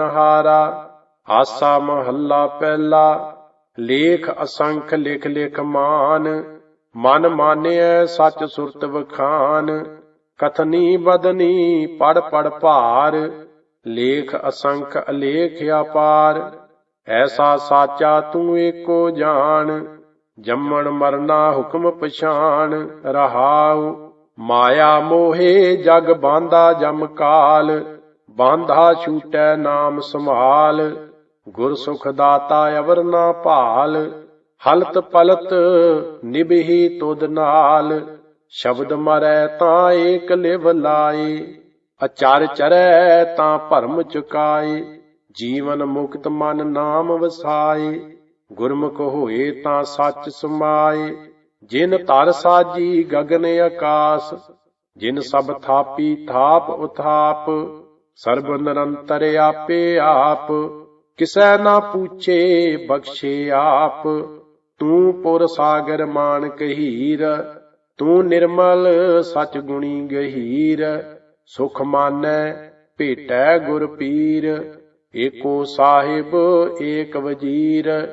ਹਾਰਾ ਆਸਾ ਮਹੱਲਾ ਪਹਿਲਾ, ਲੇਖ ਅਸੰਖ ਲਿਖ ਲਿਖ ਮਾਨ, ਮਨ ਮਾਨਿਐ ਸੱਚ ਸੁਰਤ ਵਖਾਨ, ਕਥਨੀ ਬਦਨੀ ਪੜ ਪੜ ਭਾਰ, ਲੇਖ ਅਸੰਖ ਅਲੇਖ ਅਪਾਰ, ਐਸਾ ਸਾਚਾ ਤੂੰ ਏਕੋ ਜਾਣ, ਜੰਮਣ ਮਰਨਾ ਹੁਕਮ ਪਛਾਣ, ਰਹਾਉ, ਮਾਇਆ ਮੋਹੇ ਜਗ ਬਾਂਦਾ ਜਮ ਕਾਲ ਬਾਂਧਾ ਛੂਟੈ ਨਾਮ ਸੰਭਾਲ ਗੁਰ ਸੁਖ ਦਾਤਾ ਅਵਰ ਨਾ ਭਾਲ, ਹਲਤ ਪਲਤ ਨਿਬਹੀ ਤੁਧ ਨਾਲ, ਸ਼ਬਦ ਮਰੈ ਤਾਂ ਏਕ ਲਿਵ ਲਾਏ, ਅਚਰ ਚਰੈ ਤਾਂ ਭਰਮ ਚੁਕਾਏ, ਜੀਵਨ ਮੁਕਤ ਮਨ ਨਾਮ ਵਸਾਏ, ਗੁਰਮੁਖ ਹੋਏ ਤਾਂ ਸੱਚ ਸਮਾਏ, ਜਿਨ ਧਰ ਸਾਜੀ ਗਗਨ ਆਕਾਸ ਜਿਨ ਸਭ ਥਾਪੀ ਥਾਪ ਉਥਾਪ ਸਰਬ ਨਿਰੰਤਰ ਆਪੇ ਆਪ, ਕਿਸੈ ਨਾ ਪੁੱਛੇ ਬਖਸ਼ੇ ਆਪ। ਤੂੰ ਪੁਰ ਸਾਗਰ ਮਾਨ ਕਹੀਰ ਤੂੰ ਨਿਰਮਲ ਸਚ ਗੁਣੀ ਗਹੀਰ। ਸੁਖ ਮਾਨੈ ਭੇਟੈ ਗੁਰ ਪੀਰ, ਏਕੋ ਸਾਹਿਬ ਏਕ ਵਜੀਰ।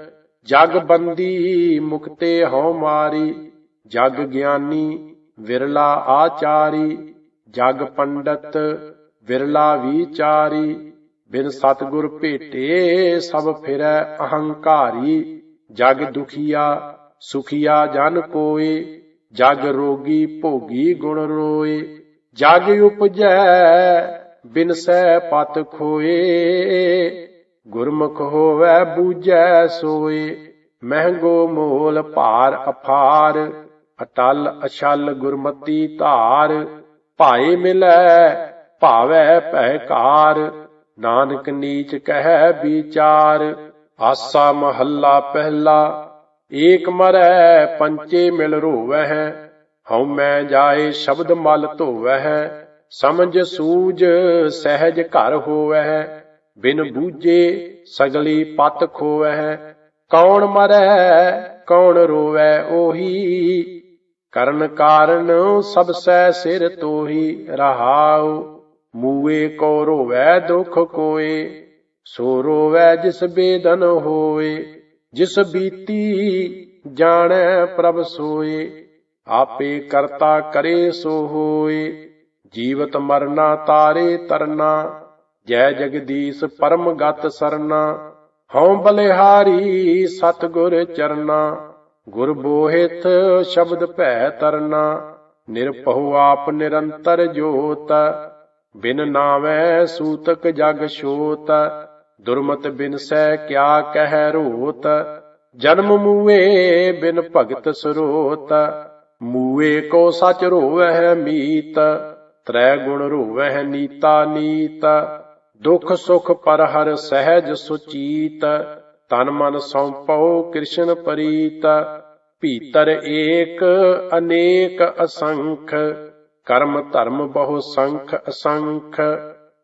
ਜਗ ਬੰਦੀ ਮੁਕਤੇ ਹਉ ਮਾਰੀ, ਜਗ ਗਿਆਨੀ ਵਿਰਲਾ ਆਚਾਰੀ। ਜਗ ਪੰਡਤ ਵਿਰਲਾ ਵਿਚਾਰੀ, ਬਿਨ ਸਤਗੁਰ ਭੇਟੇ ਸਭ ਫਿਰੈ ਅਹੰਕਾਰੀ। ਜਗ ਦੁਖੀਆ, ਸੁਖੀਆ ਜਨ ਕੋਏ, ਜਗ ਰੋਗੀ ਭੋਗੀ ਗੁਣ ਰੋਏ। ਜਗ ਉਪਜੈ, ਬਿਨ ਸਹਿ ਪਤ ਖੋਏ। ਗੁਰਮੁਖ ਹੋਵੈ ਬੂਝੈ ਸੋਏ। ਮਹਿੰਗੋ ਮੋਲ ਭਾਰ ਅਫਾਰ ਅਟਲ ਅਛਲ ਗੁਰਮਤੀ ਧਾਰ। ਭਾਏ ਮਿਲੈ ਭਾਵੈ ਭੈਕਾਰ, ਨਾਨਕ ਨੀਚ ਕਹਿ ਵਿਚਾਰ, ਆਸਾ ਮਹੱਲਾ ਪਹਿਲਾ, ਏਕ ਮਰੈ ਪੰਚੇ ਮਿਲ ਰੋਵਹਿ, ਹਉ ਮੈਂ ਜਾਏ ਸ਼ਬਦ ਮਲ ਧੋਵਹਿ, ਸਮਝ ਸੂਝ ਸਹਿਜ ਘਰ ਹੋਵਹਿ, ਬਿਨ ਬੂਝੇ ਸਗਲੀ ਪਤ ਖੋਵਹਿ, ਕੌਣ ਮਰੈ, ਕੌਣ ਰੋਵੈ ਉਹੀ, ਕਰਨ ਕਾਰਨ ਸਭ ਸੈ ਸਿਰ ਤੋਹੀ ਰਹਾਉ ਮੂਏ ਕੋ ਰੋਵੈ ਦੁਖ ਕੋਏ, ਸੋ ਰੋਵੈ ਜਿਸ ਬੇਦਨ ਹੋਏ, ਜਿਸ ਬੀਤੀ ਜਾਣੈ ਪ੍ਰਭ ਸੋਏ। ਆਪੇ ਕਰਤਾ ਕਰੇ ਸੋ ਹੋਏ, ਜੀਵਤ ਮਰਨਾ ਤਾਰੇ ਤਰਨਾ, ਜੈ ਜਗਦੀਸ਼ ਪਰਮ ਗਤ ਸਰਨਾ। ਹਉ ਬਲਿਹਾਰੀ ਸਤਗੁਰ ਚਰਨਾ, ਗੁਰ ਬੋਹਿਤ ਸ਼ਬਦ ਭੈ ਤਰਨਾ। ਨਿਰਭਉ ਆਪ ਨਿਰੰਤਰ ਜੋਤ ਬਿਨ ਨਾਵੈ ਸੂਤਕ ਜਗ ਛੋਤ, ਦੁਰਮਤ ਬਿਨ ਸੈ ਕਿਆ ਕਹਿ ਰੋਤ। ਜਨਮ ਮੂਏ ਬਿਨ ਭਗਤ ਸਰੋਤ, ਮੂਏ ਕੋ ਸਚ ਰੋਵਹਿ ਮੀਤ, ਤ੍ਰੈ ਗੁਣ ਰੋਵਹਿ ਨੀਤਾ ਨੀਤ। ਦੁਖ ਸੁਖ ਪਰ ਹਰ ਸਹਿਜ ਸੁਚੀਤ, ਤਨ ਮਨ ਸੌਂਪਉ ਕ੍ਰਿਸ਼ਨ ਪਰੀਤ। ਭੀਤਰ ਏਕ ਅਨੇਕ ਅਸੰਖ ਕਰਮ ਧਰਮ ਬਹੁ ਸੰਖ ਅਸੰਖ,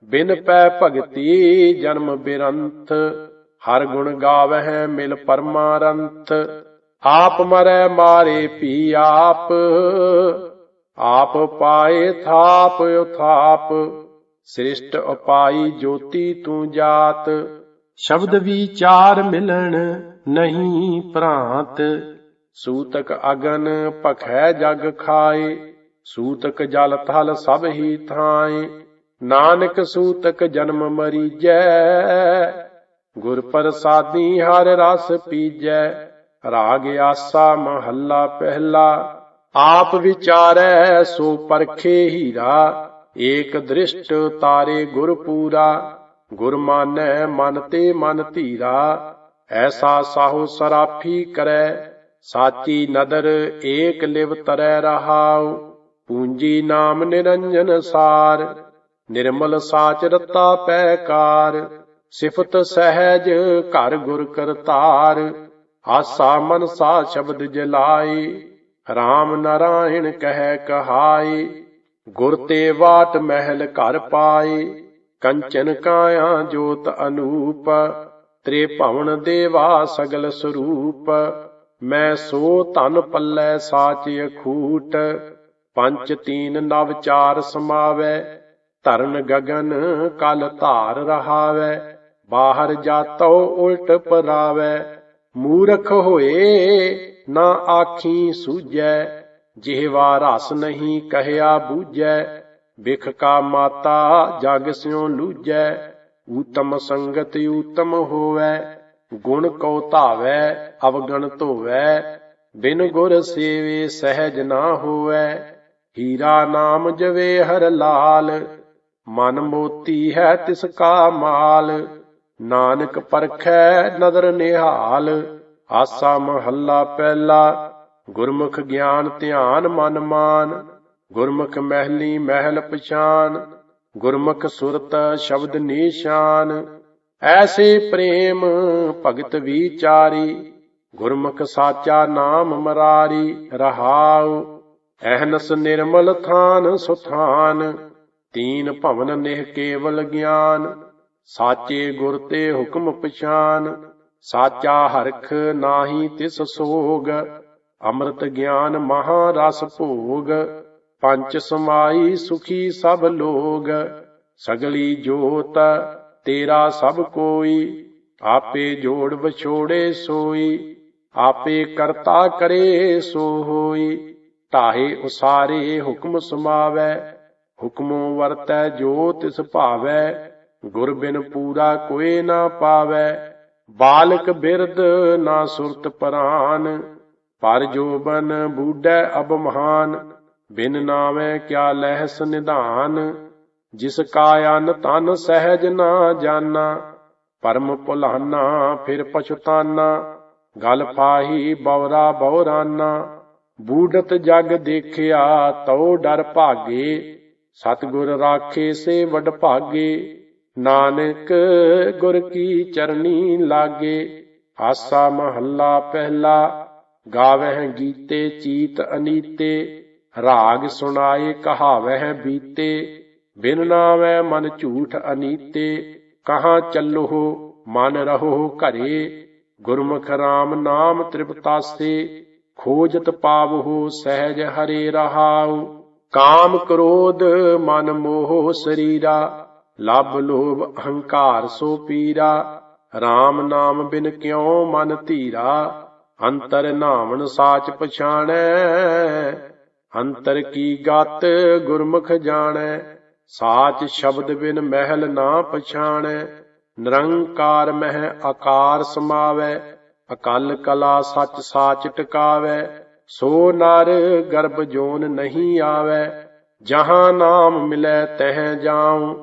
ਬਿਨ ਪੈ ਭਗਤੀ ਜਨਮ ਬਿਰੰਥ, ਹਰ ਗੁਣ ਗਾਵਹਿ ਮਿਲ ਪਰਮਾਰੰਥ, ਆਪ ਮਰੈ ਮਾਰੇ ਪੀ ਆਪ ਆਪ ਪਾਏ ਥਾਪ ਉਥਾਪ, ਸ੍ਰਿਸ਼ਟ ਉਪਾਈ ਜੋਤੀ ਤੂੰ ਜਾਤ, ਸ਼ਬਦ ਵਿਚਾਰ ਮਿਲਣ ਨਹੀਂ ਭ੍ਰਾਂਤ ਸੂਤਕ ਅਗਨ ਭਖੈ ਜਗ ਖਾਏ ਸੂਤਕ ਜਲ ਥਲ ਸਭ ਹੀ ਥਾਏ, ਨਾਨਕ ਸੂਤਕ ਜਨਮ ਮਰੀਜੈ। ਗੁਰ ਪ੍ਰਸਾਦੀ ਹਰ ਰਸ ਪੀਜੈ, ਰਾਗ ਆਸਾ ਮਹੱਲਾ ਪਹਿਲਾ। ਆਪ ਵਿਚਾਰੈ ਸੋ ਪਰਖੇ ਹੀਰਾ, ਏਕ ਦ੍ਰਿਸ਼ਟ ਤਾਰੇ ਗੁਰ ਪੂਰਾ। ਗੁਰ ਮਾਨੈ ਮਨ ਤੇ ਮਨ ਧੀਰਾ, ਐਸਾ ਸਾਹੋ ਸਰਾਫੀ ਕਰੈ, ਸਾਚੀ ਨਦਰ ਏਕ ਲਿਵ ਤਰੈ ਰਹਾਉ। ਪੂੰਜੀ ਨਾਮ ਨਿਰੰਜਨ ਸਾਰ, ਨਿਰਮਲ ਸਾਚ ਰਤਾ ਪੈਕਾਰ, ਸਿਫਤ ਸਹਿਜ ਘਰ ਗੁਰ ਕਰਤਾਰ, ਆਸਾ ਮਨਸਾ ਸ਼ਬਦ ਜਲਾਈ RAM ਨਾਰਾਇਣ ਕਹਿ ਕਹਾਈ ਗੁਰ ਤੇ ਬਾਟ ਮਹਿਲ ਘਰ ਪਾਈ ਕੰਚਨ ਕਾਇਆ ਜੋਤ ਅਨੂਪ ਤ੍ਰੇ ਭਵਨ ਦੇਵਾ ਸਗਲ ਸਰੂਪ, ਮੈਂ ਸੋ ਧਨ ਪੱਲੇ ਸਾਚ ਅਖੂਟ ਪੰਚ ਤੀਨ ਨਵ ਚਾਰ ਸਮਾਵੈ, ਧਰਨ ਗਗਨ ਕਲ ਧਾਰ ਰਹਾਵੈ, ਬਾਹਰ ਜਾਤੋ ਉਲਟ ਪਰਾਵੈ, ਮੂਰਖ ਹੋਏ ਨਾ ਆਖੀ ਸੂਝੈ, ਜਿਹਵਾ ਰਸ ਨਹੀਂ ਕਹਿਆ ਬੂਝੈ, ਬਿਖ ਕਾ ਮਾਤਾ ਜਗ ਸਿਉ ਲੂਝੈ ਊਤਮ ਸੰਗਤ ਊਤਮ ਹੋਵੈ, ਗੁਣ ਕਉ ਧਾਵੈ, ਅਵਗਣ ਧੋਵੈ, ਬਿਨ ਗੁਰ ਸੇਵੇ ਸਹਿਜ ਨਾ ਹੋਵੈ। ਹੀਰਾ ਨਾਮ ਜਵੇ ਹਰ ਲਾਲ, ਮਨ ਮੋਤੀ ਹੈ ਤਿਸ ਕਾ ਮਾਲ। ਨਾਨਕ ਪਰਖੈ ਨਦਰ ਨਿਹਾਲ, ਆਸਾ ਮਹੱਲਾ ਪਹਿਲਾ। ਗੁਰਮੁਖ ਗਿਆਨ ਧਿਆਨ ਮਨ ਮਾਨ, ਗੁਰਮੁਖ ਮਹਿਲੀ ਮਹਿਲ ਪਛਾਨ। ਗੁਰਮੁਖ ਸੁਰਤ ਸ਼ਬਦ ਨਿਸ਼ਾਨ, ਐਸੇ ਪ੍ਰੇਮ ਭਗਤ ਵਿਚਾਰੀ। ਗੁਰਮੁਖ ਸਾਚਾ ਨਾਮ ਮਰਾਰੀ, ਰਹਾਉ। ਅਹਨਸ ਨਿਰਮਲ ਥਾਨ ਸੁਥਾਨ, ਤੀਨ ਭਵਨ ਨਿਹ ਕੇਵਲ ਗਿਆਨ, ਸਾਚੇ ਗੁਰ ਤੇ ਹੁਕਮ ਪਛਾਨ, ਸਾਚਾ ਹਰਖ ਨਾਹੀ ਤਿਸ ਸੋਗ, ਅੰਮ੍ਰਿਤ ਗਿਆਨ ਮਹਾ ਰਸ ਭੋਗ, ਪੰਚ ਸਮਾਈ ਸੁਖੀ ਸਭ ਲੋਗ, ਸਗਲੀ ਜੋਤ ਤੇਰਾ ਸਭ ਕੋਈ, ਆਪੇ ਜੋੜ ਵਿਛੋੜੇ ਸੋਈ, ਆਪੇ ਕਰਤਾ ਕਰੇ ਸੋ ਹੋਈ। ਢਾਹੇ ਉਸਾਰੇ ਹੁਕਮ ਸਮਾਵੈ, ਹੁਕਮੋ ਵਰਤੈ ਜੋ ਤਿਸ ਭਾਵੈ, ਗੁਰ ਬਿਨ ਪੂਰਾ ਕੋਏ ਨਾ ਪਾਵੈ। ਬਾਲਕ ਬਿਰਦ ਨਾ ਸੁਰਤ ਪਰਾਨ, ਪਰ ਜੋਬਨ ਬੂਡੈ ਅਬ ਮਹਾਨ, ਬਿਨ ਨਾਵੇਂ ਕਿਆ ਲਹਿਸ ਨਿਧਾਨ। ਜਿਸ ਕਾ ਅਨ ਤਨ ਸਹਿਜ ਨਾ ਜਾਣਾ ਪਰਮ ਭੁਲਾਨਾ ਫਿਰ ਪਛਤਾਨਾ। ਗਲ ਪਾਹੀ ਬੌਰਾ ਬੌਰਾਨਾ। ਬੂਡਤ ਜਗ ਦੇਖਿਆ ਤਉ ਡਰ ਭਾਗੇ, ਸਤਿਗੁਰ ਰਾਖੇ ਸੇ ਵਡ ਭਾਗੇ, ਨਾਨਕ ਗੁਰ ਕੀ ਚਰਨੀ ਲਾਗੇ, ਆਸਾ ਮਹੱਲਾ ਪਹਿਲਾ, ਗਾਵਹਿ ਗੀਤੇ ਚੀਤ ਅਨੀਤੇ, ਰਾਗ ਸੁਣਾਏ ਕਹਾਵਹਿ ਬੀਤੇ, ਬਿਨ ਨਾਵੈ ਮਨ ਝੂਠ ਅਨੀਤੇ, ਕਹਾ ਚੱਲੋ ਮਨ ਰਹੋ ਘਰੇ, ਗੁਰਮੁਖ ਰਾਮ ਨਾਮ ਤ੍ਰਿਪਤਾਸੇ ਖੋਜਤ ਪਾਵਹੁ ਸਹਿਜ ਹਰੇ ਰਹਾਉ, ਕਾਮ ਕ੍ਰੋਧ ਮਨ ਮੋਹ ਸਰੀਰਾ ਲਬ ਲੋਭ ਅਹੰਕਾਰ ਸੋ ਪੀਰਾ RAM ਨਾਮ ਬਿਨ ਕਿਉ ਮਨ ਧੀਰਾ, ਅੰਤਰ ਨਾਵਣ ਸਾਚ ਪਛਾਣੈ, ਅੰਤਰ ਕੀ ਗਤ ਗੁਰਮੁਖ ਜਾਣੈ, ਸਾਚ ਸ਼ਬਦ ਬਿਨ ਮਹਿਲ ਨਾ ਪਛਾਣੈ, ਨਿਰੰਕਾਰ ਮਹਿ ਆਕਾਰ ਸਮਾਵੈ ਅਕਲ ਕਲਾ ਸੱਚ ਸਾਚ ਟਿਕਾਵੈ, ਸੋ ਨਰ ਗਰਭ ਜੋਨ ਨਹੀਂ ਆਵੈ। ਜਹਾਂ ਨਾਮ ਮਿਲੈ ਤਹ ਜਾਉ,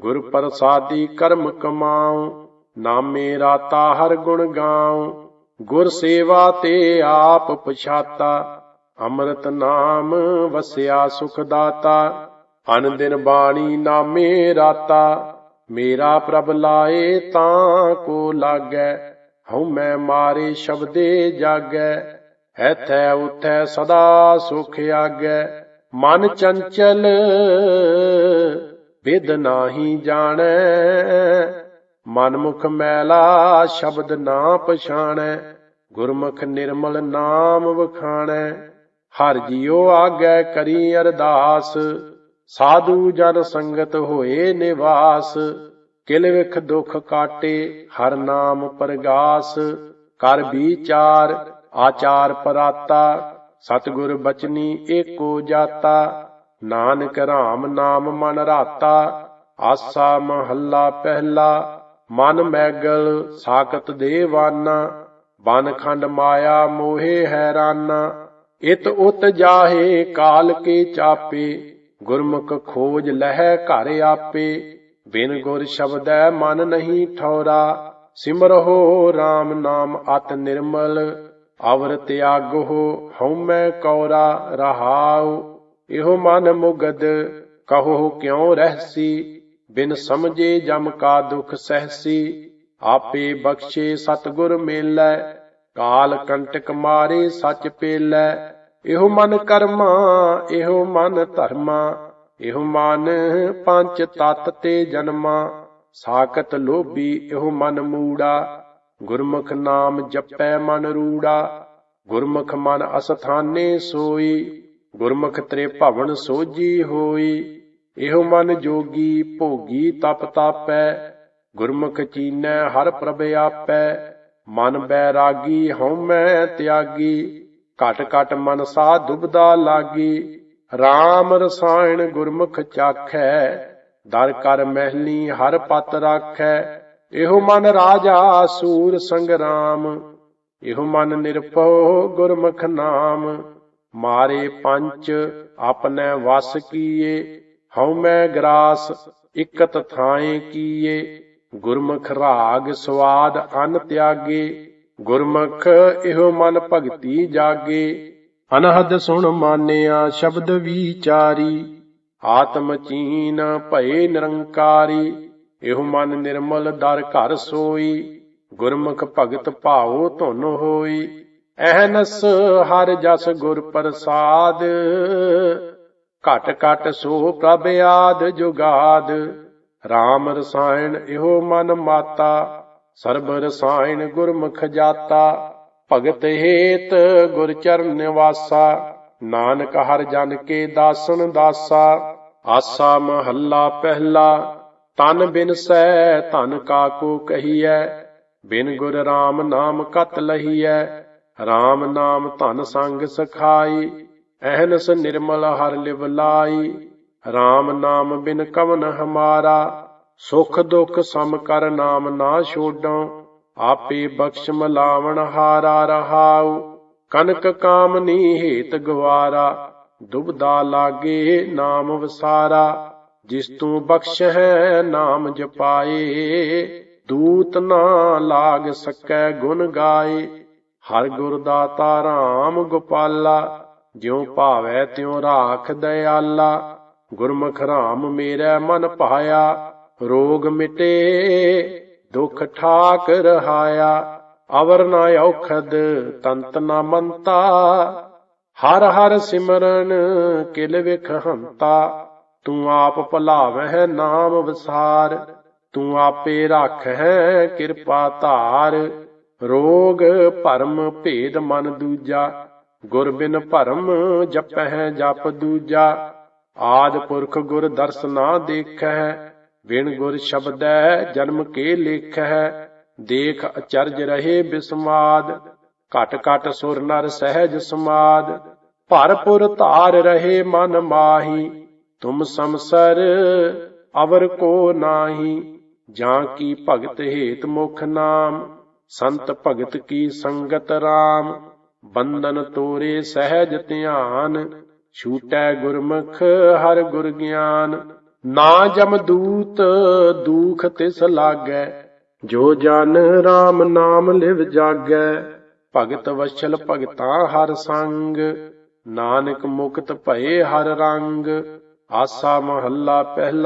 ਗੁਰ ਪ੍ਰਸਾਦੀ ਕਰਮ ਕਮਾਉ। ਨਾਮੇ ਰਾਤਾ ਹਰ ਗੁਣ ਗਾਉ, ਗੁਰ ਸੇਵਾ ਤੇ ਆਪ ਪਛਾਤਾ। ਅੰਮ੍ਰਿਤ ਨਾਮ ਵਸਿਆ ਸੁਖ ਦਾਤਾ, ਅਨ ਦਿਨ ਬਾਣੀ ਨਾਮੇ ਰਾਤਾ। ਮੇਰਾ ਪ੍ਰਭ ਲਾਏ ਤਾਂ ਕੋ ਲਾਗੈ। ਹਉ ਮੈਂ ਮਾਰੇ ਸ਼ਬਦੇ ਜਾਗੈ, ਐਥੈ ਉਥੈ ਸਦਾ ਸੁਖ ਆਗੈ। ਮਨ ਚੰਚਲ ਵਿਦ ਨਾਹੀ ਜਾਣੈ ਮਨ ਮੁਖ ਮੈਲਾ ਸ਼ਬਦ ਨਾ ਪਛਾਣੈ, ਗੁਰਮੁਖ ਨਿਰਮਲ ਨਾਮ ਵਖਾਣੈ। ਹਰ ਜੀਉ ਆਗੈ ਕਰੀ ਅਰਦਾਸ, ਸਾਧੂ ਜਨ ਸੰਗਤ ਹੋਏ ਨਿਵਾਸ। ਕਿਲ ਵਿਖ ਦੁਖ ਕਾਟੇ, ਹਰ ਨਾਮ ਪਰਗਾਸ, ਕਰ ਵਿਚਾਰ, ਆਚਾਰ ਪਰਾਤਾ, ਸਤਿਗੁਰ ਬਚਨੀ ਏਕੋ ਜਾਤਾ, ਨਾਨਕ ਰਾਮ ਨਾਮ ਮਨ ਰਾਤਾ, ਆਸਾ ਮਹੱਲਾ ਪਹਿਲਾ, ਮਨ ਮੈਗਲ ਸਾਖਤ ਦੇਵਾਨਾ ਬਨ ਖੰਡ ਮਾਇਆ ਮੋਹੇ ਹੈਰਾਨਾ, ਇਤ ਉਤ ਜਾਹੇ ਕਾਲ ਕੇ ਚਾਪੇ, ਗੁਰਮੁਖ ਖੋਜ ਲਹਿ ਘਰ ਆਪੇ ਬਿਨ ਗੁਰ ਸ਼ਬਦੈ ਮਨ ਨਹੀਂ ਠੌਰਾ ਸਿਮਰਹੁ RAM ਨਾਮ ਅਤ ਨਿਰਮਲ, ਅਵਰ ਤਿਆਗੋ ਹਉਮੈ ਕੌਰਾ, ਰਹਾਉ, ਇਹੋ ਮਨ ਮੁਗਦ ਕਹੋ ਕਿਉ ਰਹਿਸੀ, ਬਿਨ ਸਮਝੇ ਜਮ ਕਾ ਦੁਖ ਸਹਸੀ, ਆਪੇ ਬਖਸ਼ੇ ਸਤਗੁਰ ਮੇਲੈ, ਕਾਲ ਕੰਟਕ ਮਾਰੇ ਸੱਚ ਪੇਲੈ, ਇਹੋ ਮਨ ਕਰਮਾ, ਇਹੋ ਮਨ ਧਰਮਾ ਇਹੋ ਮਨ ਪੰਜ ਤਤ ਤੇ ਜਨਮਾ, ਸਾਖਤ ਲੋਭੀ ਇਹੋ ਮਨ ਮੂੜਾ। ਗੁਰਮੁਖ ਨਾਮ ਜਪੈ ਮਨ ਰੂੜਾ, ਗੁਰਮੁਖ ਮਨ ਅਸਥਾਨੇ ਸੋਈ, ਗੁਰਮੁਖ ਤ੍ਰੇ ਭਵਨ ਸੋਜੀ ਹੋਈ। ਇਹੋ ਮਨ ਜੋਗੀ ਭੋਗੀ ਤਪ ਤਾਪੈ, ਗੁਰਮੁਖ ਚੀਨੈ ਹਰ ਪ੍ਰਭ ਆਪੈ। ਮਨ ਬੈਰਾਗੀ ਹਉਮੈ ਤਿਆਗੀ, ਘਟ ਘਟ ਮਨ ਸਾ ਦੁਬਦਾ ਲਾਗੀ। RAM ਰਸਾਇਣ ਗੁਰਮੁਖ ਚਾਖੈ, ਦਰ ਕਰ ਮਹਿਲੀ ਹਰ ਪਤ ਰਾਖੈ। ਇਹੋ ਮਨ ਰਾਜਾ ਸੂਰ ਸੰਗਰਾਮ ਇਹੋ ਮਨ ਨਿਰਭਉ ਗੁਰਮੁਖ ਨਾਮ। ਮਾਰੇ ਪੰਚ ਆਪਨੇ ਵਸ ਕੀਏ ਹਉਮੈ ਗਰਾਸ ਇਕਤ ਥਾਏ ਕੀਏ। ਗੁਰਮੁਖ ਰਾਗ ਸਵਾਦ ਅਨ ਤਿਆਗੇ, ਗੁਰਮੁਖ ਇਹੋ ਮਨ ਭਗਤੀ ਜਾਗੇ। ਅਨਹਦ ਸੁਣ ਮਾਨਿਆ, ਸ਼ਬਦ ਵਿਚਾਰੀ। ਆਤਮ ਚੀਨ ਭਏ ਨਿਰੰਕਾਰੀ, ਇਹੋ ਮਨ ਨਿਰਮਲ ਦਰ ਘਰ ਸੋਈ। ਗੁਰਮੁਖ ਭਗਤ ਭਾਉ ਧੁਨ ਹੋਈ। ਐਹਨਸ ਹਰ ਜਸ ਗੁਰ ਪ੍ਰਸਾਦ। ਘਟ ਘਟ ਸੋ ਪ੍ਰਭ ਆਦ ਜੁਗਾਦ। RAM ਰਸਾਇਣ ਇਹੋ ਮਨ ਮਾਤਾ। ਸਰਬ ਰਸਾਇਣ ਗੁਰਮੁਖ ਜਾਤਾ। ਭਗਤ ਹੇਤ ਗੁਰ ਚਰਨ ਨਿਵਾਸਾ, ਨਾਨਕ ਹਰ ਜਨ ਕੇ ਦਾਸਨ ਦਾਸਾ। ਆਸਾ ਮਹੱਲਾ ਪਹਿਲਾ, ਤਨ ਬਿਨ ਸੈ ਧਨ ਕਾਕੂ ਕਹੀਐ। ਬਿਨ ਗੁਰ RAM ਨਾਮ ਕਤ ਲਹੀਐ RAM ਨਾਮ ਧਨ ਸੰਗ ਸਖਾਈ। ਐਹਨਸ ਨਿਰਮਲ ਹਰ ਲਿਵ ਲਾਈ RAM ਨਾਮ ਬਿਨ ਕਵਨ ਹਮਾਰਾ। ਸੁਖ ਦੁਖ ਸਮ ਕਰ ਨਾਮ ਨਾ ਛੋਡਾਂ ਆਪੇ ਬਖਸ਼ ਮਲਾਵਣ ਹਾਰਾ ਰਹਾਉ, ਕਨਕ ਕਾਮਨੀ ਹੇਤ ਗਵਾਰਾ, ਦੁਬਦਾ ਲਾਗੇ ਨਾਮ ਵਸਾਰਾ, ਜਿਸ ਤੂੰ ਬਖਸ਼ ਹੈ ਨਾਮ ਜਪਾਏ, ਦੂਤ ਨਾ ਲਾਗ ਸਕੈ ਗੁਣ ਗਾਏ, ਹਰ ਗੁਰ ਦਾਤਾ RAM ਗੋਪਾਲਾ, ਜਿਉ ਭਾਵੈ ਤਿਉ ਰਾਖ ਦਇਆਲਾ, ਗੁਰਮੁਖ RAM ਮੇਰਾ ਮਨ ਭਾਇਆ ਰੋਗ ਮਿਟੇ ਦੁਖ ਠਾਕ ਰਹਾਇਆ, ਅਵਰ ਨ ਔਖਦ, ਤੰਤ ਨਾ ਮੰਤਾ। ਹਰ ਹਰ ਸਿਮਰਨ ਕਿਲ ਵਿਖ ਹੰਤਾ, ਤੂੰ ਆਪ ਭੁਲਾਵਹਿ ਨਾਮ ਵਸਾਰ, ਤੂੰ ਆਪੇ ਰੱਖਹਿ ਕਿਰਪਾ ਧਾਰ। ਰੋਗ ਭਰਮ ਭੇਦ ਮਨ ਦੂਜਾ, ਗੁਰ ਬਿਨ ਭਰਮ ਜਪਹਿ ਜਪ ਦੂਜਾ। ਆਦ ਪੁਰਖ ਗੁਰ ਦਰਸ ਨਾ ਦੇਖੈ ਬਿਨ ਗੁਰ ਸ਼ਬਦੈ, ਜਨਮ ਕੇ ਲੇਖੈ ਦੇਖ ਅਚਰਜ ਰਹੇ ਬਿਸਮਾਦ, ਘਟ ਘਟ ਸੁਰ ਨਰ ਸਹਿਜ ਸਮਾਦ, ਭਰਪੁਰ ਧਾਰ ਰਹੇ ਮਨ ਮਾਹੀ, ਤੁਮ ਸੰਸਰ ਅਵਰ ਕੋ ਨਾਹੀ, ਜਾਂ ਕੀ ਭਗਤ ਹੇਤ ਮੁਖ ਨਾਮ, ਸੰਤ ਭਗਤ ਕੀ ਸੰਗਤ RAM ਬੰਧਨ ਤੋਰੇ ਸਹਿਜ ਧਿਆਨ, ਛੂਟੈ ਗੁਰਮੁਖ ਹਰ ਗੁਰ ਗਿਆਨ ਨਾ ਜਮ ਦੂਤ ਦੂਖ ਤਿਸ ਲਾਗੈ, ਜੋ ਜਨ RAM ਨਾਮ ਲਿਵ ਜਾਗੈ। ਭਗਤ ਵਛਲ ਭਗਤਾ ਹਰ ਸੰਗ, ਨਾਨਕ ਮੁਕਤ ਭਏ ਹਰ ਰੰਗ। ਆਸਾ ਮਹੱਲਾ ਪਹਿਲਾ